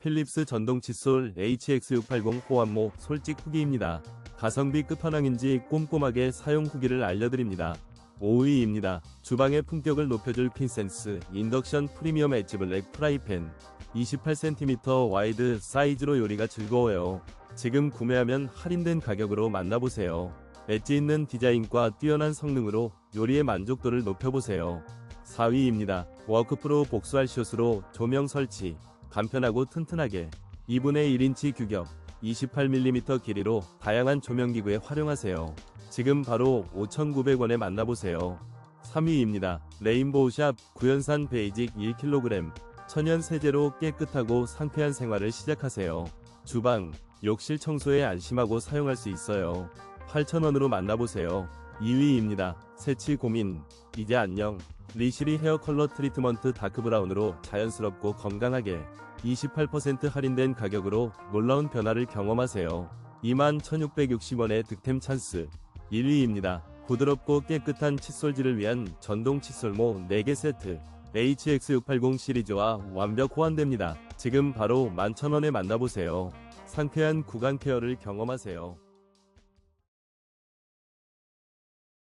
필립스 전동 칫솔 HX680 호환모 솔직 후기입니다. 가성비 끝판왕인지 꼼꼼하게 사용 후기를 알려드립니다. 5위입니다. 주방의 품격을 높여줄 핀센스 인덕션 프리미엄 엣지 블랙 프라이팬 28cm 와이드 사이즈로 요리가 즐거워요. 지금 구매하면 할인된 가격으로 만나보세요. 엣지 있는 디자인과 뛰어난 성능으로 요리의 만족도를 높여보세요. 4위입니다. 워크프로 복수할 숏으로 조명 설치 간편하고 튼튼하게 2분의 1인치 규격 28mm 길이로 다양한 조명기구에 활용하세요. 지금 바로 5,900원에 만나보세요. 3위입니다. 레인보우샵 구연산 베이직 1kg 천연 세제로 깨끗하고 상쾌한 생활을 시작하세요. 주방, 욕실 청소에 안심하고 사용할 수 있어요. 8,000원으로 만나보세요. 2위입니다. 새치 고민, 이제 안녕. 리시리 헤어 컬러 트리트먼트 다크 브라운으로 자연스럽고 건강하게 28% 할인된 가격으로 놀라운 변화를 경험하세요. 21,660원의 득템 찬스. 1위입니다. 부드럽고 깨끗한 칫솔질을 위한 전동 칫솔모 4개 세트. HX680 시리즈와 완벽 호환됩니다. 지금 바로 11,000원에 만나보세요. 상쾌한 구강 케어를 경험하세요.